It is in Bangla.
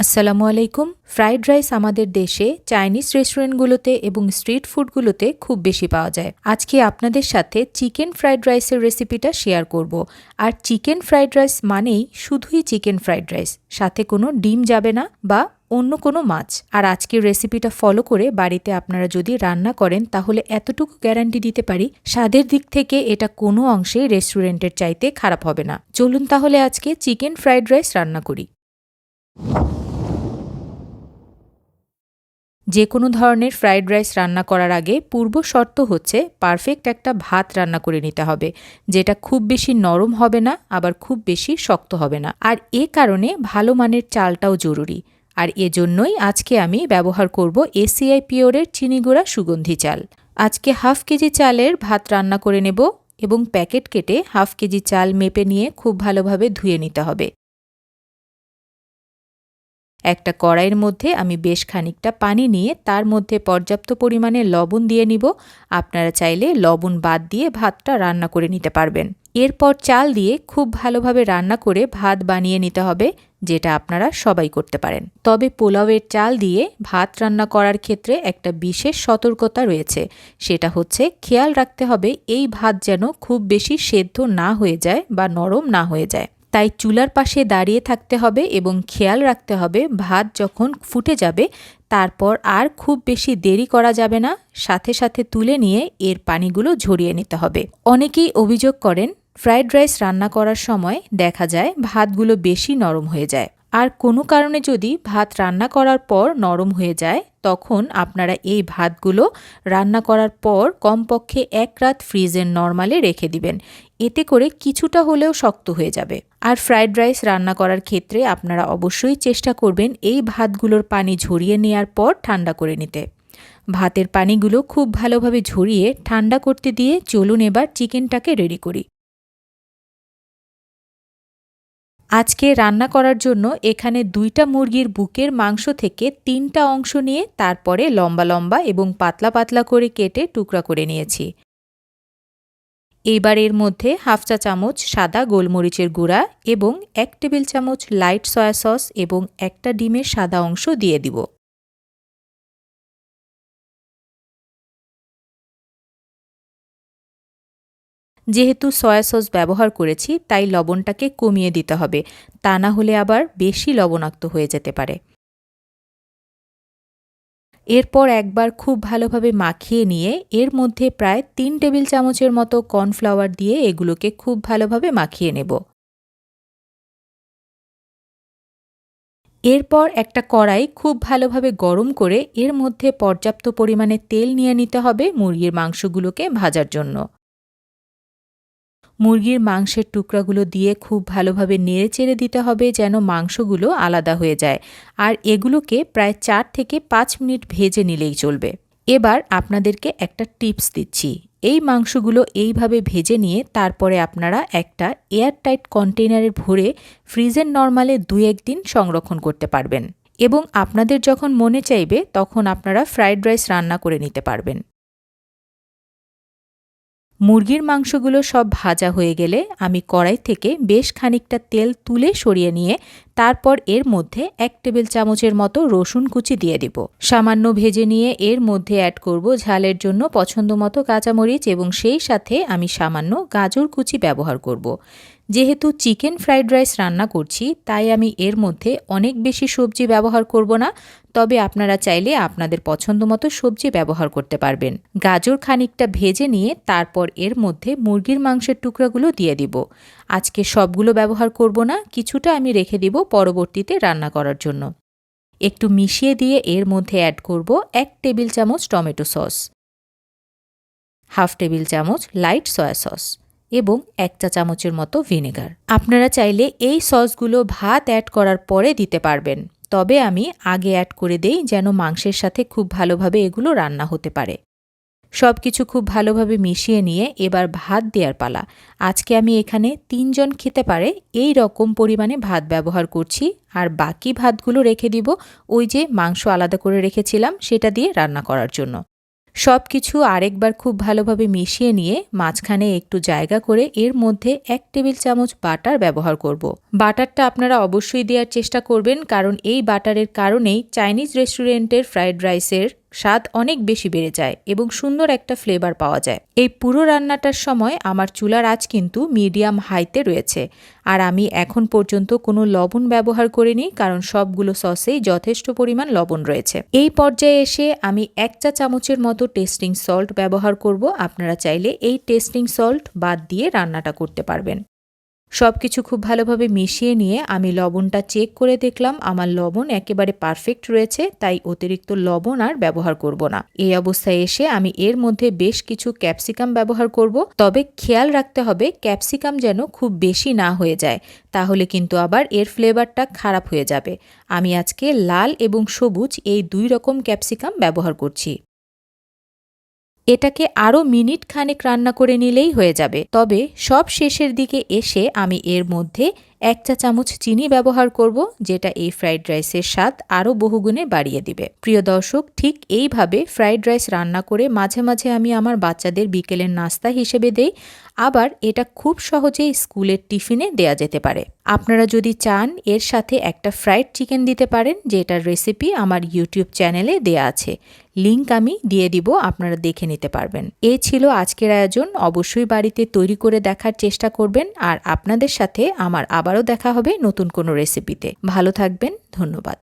আসসালামু আলাইকুম। ফ্রাইড রাইস আমাদের দেশে চাইনিজ রেস্টুরেন্টগুলোতে এবং স্ট্রিট ফুডগুলোতে খুব বেশি পাওয়া যায়। আজকে আপনাদের সাথে চিকেন ফ্রাইড রাইসের রেসিপিটা শেয়ার করব। আর চিকেন ফ্রাইড রাইস মানেই শুধুই চিকেন ফ্রাইড রাইস। সাথে কোনো ডিম যাবে না বা অন্য কোনো মাছ। আর আজকের রেসিপিটা ফলো করে বাড়িতে আপনারা যদি রান্না করেন তাহলে এতটুকু গ্যারান্টি দিতে পারি, স্বাদের দিক থেকে এটা কোনো অংশে রেস্টুরেন্টের চাইতে খারাপ হবে না। চলুন তাহলে আজকে চিকেন ফ্রাইড রাইস রান্না করি। যে কোনো ধরনের ফ্রাইড রাইস রান্না করার আগে পূর্ব শর্ত হচ্ছে পারফেক্ট একটা ভাত রান্না করে নিতে হবে, যেটা খুব বেশি নরম হবে না, আবার খুব বেশি শক্ত হবে না। আর এ কারণে ভালো মানের চালটাও জরুরি। আর এজন্যই আজকে আমি ব্যবহার করব এসিআই পিওরের চিনিগুড়া সুগন্ধি চাল। আজকে হাফ কেজি চালের ভাত রান্না করে নেব এবং প্যাকেট কেটে হাফ কেজি চাল মেপে নিয়ে খুব ভালোভাবে ধুয়ে নিতে হবে। একটা কড়াইয়ের মধ্যে আমি বেশ খানিকটা পানি নিয়ে তার মধ্যে পর্যাপ্ত পরিমাণে লবণ দিয়ে নিব। আপনারা চাইলে লবণ বাদ দিয়ে ভাতটা রান্না করে নিতে পারবেন। এরপর চাল দিয়ে খুব ভালোভাবে রান্না করে ভাত বানিয়ে নিতে হবে, যেটা আপনারা সবাই করতে পারেন। তবে পোলাওয়ের চাল দিয়ে ভাত রান্না করার ক্ষেত্রে একটা বিশেষ সতর্কতা রয়েছে, সেটা হচ্ছে খেয়াল রাখতে হবে এই ভাত যেন খুব বেশি সেদ্ধ না হয়ে যায় বা নরম না হয়ে যায়। তাই চুলার পাশে দাঁড়িয়ে থাকতে হবে এবং খেয়াল রাখতে হবে ভাত যখন ফুটে যাবে, তারপর আর খুব বেশি দেরি করা যাবে না। সাথে সাথে তুলে নিয়ে এর পানিগুলো ঝরিয়ে নিতে হবে। অনেকেই অভিযোগ করেন, ফ্রাইড রাইস রান্না করার সময় দেখা যায় ভাতগুলো বেশি নরম হয়ে যায়। আর কোনো কারণে যদি ভাত রান্না করার পর নরম হয়ে যায়, তখন আপনারা এই ভাতগুলো রান্না করার পর কমপক্ষে এক রাত ফ্রিজের নর্মালে রেখে দিবেন। এতে করে কিছুটা হলেও শক্ত হয়ে যাবে। আর ফ্রায়েড রাইস রান্না করার ক্ষেত্রে আপনারা অবশ্যই চেষ্টা করবেন এই ভাতগুলোর পানি ঝরিয়ে নেওয়ার পর ঠান্ডা করে নিতে। ভাতের পানিগুলো খুব ভালোভাবে ঝরিয়ে ঠান্ডা করতে দিয়ে চলুন এবার চিকেনটাকে রেডি করি। আজকে রান্না করার জন্য এখানে দুইটা মুরগির বুকের মাংস থেকে তিনটা অংশ নিয়ে তারপরে লম্বা লম্বা এবং পাতলা পাতলা করে কেটে টুকরা করে নিয়েছি। এইবার এর মধ্যে হাফ চা চামচ সাদা গোলমরিচের গুঁড়া এবং এক টেবিল চামচ লাইট সয়া সস এবং একটা ডিমের সাদা অংশ দিয়ে দিব। যেহেতু সয়া সস ব্যবহার করেছি, তাই লবণটাকে কমিয়ে দিতে হবে। তা না হলে আবার বেশি লবণাক্ত হয়ে যেতে পারে। এরপর একবার খুব ভালোভাবে মাখিয়ে নিয়ে এর মধ্যে প্রায় তিন টেবিল চামচের মতো কর্নফ্লাওয়ার দিয়ে এগুলোকে খুব ভালোভাবে মাখিয়ে নেব। এরপর একটা কড়াই খুব ভালোভাবে গরম করে এর মধ্যে পর্যাপ্ত পরিমাণে তেল নিয়ে নিতে হবে মুরগির মাংসগুলোকে ভাজার জন্য। মুরগির মাংসের টুকরাগুলো দিয়ে খুব ভালোভাবে নেড়ে চেড়ে দিতে হবে যেন মাংসগুলো আলাদা হয়ে যায়। আর এগুলোকে প্রায় চার থেকে পাঁচ মিনিট ভেজে নিলেই চলবে। এবার আপনাদেরকে একটা টিপস দিচ্ছি। এই মাংসগুলো এইভাবে ভেজে নিয়ে তারপরে আপনারা একটা এয়ারটাইট কন্টেনারে ভরে ফ্রিজের নর্মালে দু একদিন সংরক্ষণ করতে পারবেন। এবং আপনাদের যখন মনে চাইবে, তখন আপনারা ফ্রাইড রাইস রান্না করে নিতে পারবেন। মুরগির মাংসগুলো সব ভাজা হয়ে গেলে আমি কড়াই থেকে বেশ খানিকটা তেল তুলে সরিয়ে নিয়ে তারপর এর মধ্যে এক টেবিল চামচের মতো রসুন কুচি দিয়ে দিব। সামান্য ভেজে নিয়ে এর মধ্যে অ্যাড করব ঝালের জন্য পছন্দ মতো কাঁচামরিচ এবং সেই সাথে আমি সামান্য গাজর কুচি ব্যবহার করব। যেহেতু চিকেন ফ্রাইড রাইস রান্না করছি, তাই আমি এর মধ্যে অনেক বেশি সবজি ব্যবহার করব না, তবে আপনারা চাইলে আপনাদের পছন্দ মতো সবজি ব্যবহার করতে পারবেন। গাজর খানিকটা ভেজে নিয়ে তারপর এর মধ্যে মুরগির মাংসের টুকরাগুলো দিয়ে দিব। আজকে সবগুলো ব্যবহার করব না, কিছুটা আমি রেখে দিব পরবর্তীতে রান্না করার জন্য। একটু মিশিয়ে দিয়ে এর মধ্যে অ্যাড করব এক টেবিল চামচ টমেটো সস, হাফ টেবিল চামচ লাইট সয়া সস এবং এক চা চামচের মতো ভিনেগার আপনারা চাইলে এই সসগুলো ভাত অ্যাড করার পরে দিতে পারবেন, তবে আমি আগে অ্যাড করে দেই যেন মাংসের সাথে খুব ভালোভাবে এগুলো রান্না হতে পারে। সব কিছু খুব ভালোভাবে মিশিয়ে নিয়ে এবার ভাত দেওয়ার পালা আজকে আমি এখানে তিনজন খেতে পারে এই রকম পরিমাণে ভাত ব্যবহার করছি, আর বাকি ভাতগুলো রেখে দিব ওই যে মাংস আলাদা করে রেখেছিলাম সেটা দিয়ে রান্না করার জন্য সব কিছু আরেকবার খুব ভালোভাবে মিশিয়ে নিয়ে মাঝখানে একটু জায়গা করে এর মধ্যে এক টেবিল চামচ বাটার ব্যবহার করব। বাটারটা আপনারা অবশ্যই দেওয়ার চেষ্টা করবেন, কারণ এই বাটারের কারণেই চাইনিজ রেস্টুরেন্টের ফ্রাইড রাইসের স্বাদ অনেক বেশি বেড়ে যায় এবং সুন্দর একটা ফ্লেভার পাওয়া যায়। এই পুরো রান্নাটার সময় আমার চুলার আঁচ কিন্তু মিডিয়াম হাইতে রয়েছে। আর আমি এখন পর্যন্ত কোনো লবণ ব্যবহার করিনি কারণ সবগুলো সসেই যথেষ্ট পরিমাণ লবণ রয়েছে। এই পর্যায়ে এসে আমি এক চা চামচের মতো টেস্টিং সল্ট ব্যবহার করব। আপনারা চাইলে এই টেস্টিং সল্ট বাদ দিয়ে রান্নাটা করতে পারবেন। সব কিছু খুব ভালোভাবে মিশিয়ে নিয়ে আমি লবণটা চেক করে দেখলাম। আমার লবণ একেবারে পারফেক্ট রয়েছে, তাই অতিরিক্ত লবণ আর ব্যবহার করব না। এই অবস্থায় এসে আমি এর মধ্যে বেশ কিছু ক্যাপসিকাম ব্যবহার করব। তবে খেয়াল রাখতে হবে, ক্যাপসিকাম যেন খুব বেশি না হয়ে যায়, তাহলে কিন্তু আবার এর ফ্লেভারটা খারাপ হয়ে যাবে। আমি আজকে লাল এবং সবুজ এই দুই রকম ক্যাপসিকাম ব্যবহার করছি। এটাকে আরও মিনিট খানেক রান্না করে নিলেই হয়ে যাবে। তবে সব শেষের দিকে এসে আমি এর মধ্যে এক চা চামচ চিনি ব্যবহার করব, যেটা এই ফ্রাইড রাইসের স্বাদ আরও বহুগুণে বাড়িয়ে দিবে। প্রিয় দর্শক, ঠিক এইভাবে ফ্রাইড রাইস রান্না করে মাঝে মাঝে আমি আমার বাচ্চাদের বিকেলের নাস্তা হিসেবে দেই। আবার এটা খুব সহজেই স্কুলের টিফিনে দেয়া যেতে পারে। আপনারা যদি চান, এর সাথে একটা ফ্রাইড চিকেন দিতে পারেন, যেটার রেসিপি আমার ইউটিউব চ্যানেলে দেয়া আছে। লিংক আমি দিয়ে দিব, আপনারা দেখে নিতে পারবেন। এ ছিল আজকের আয়োজন। অবশ্যই বাড়িতে তৈরি করে দেখার চেষ্টা করবেন। আর আপনাদের সাথে আমার আবারও দেখা হবে নতুন কোনো রেসিপিতে ভালো থাকবেন ধন্যবাদ।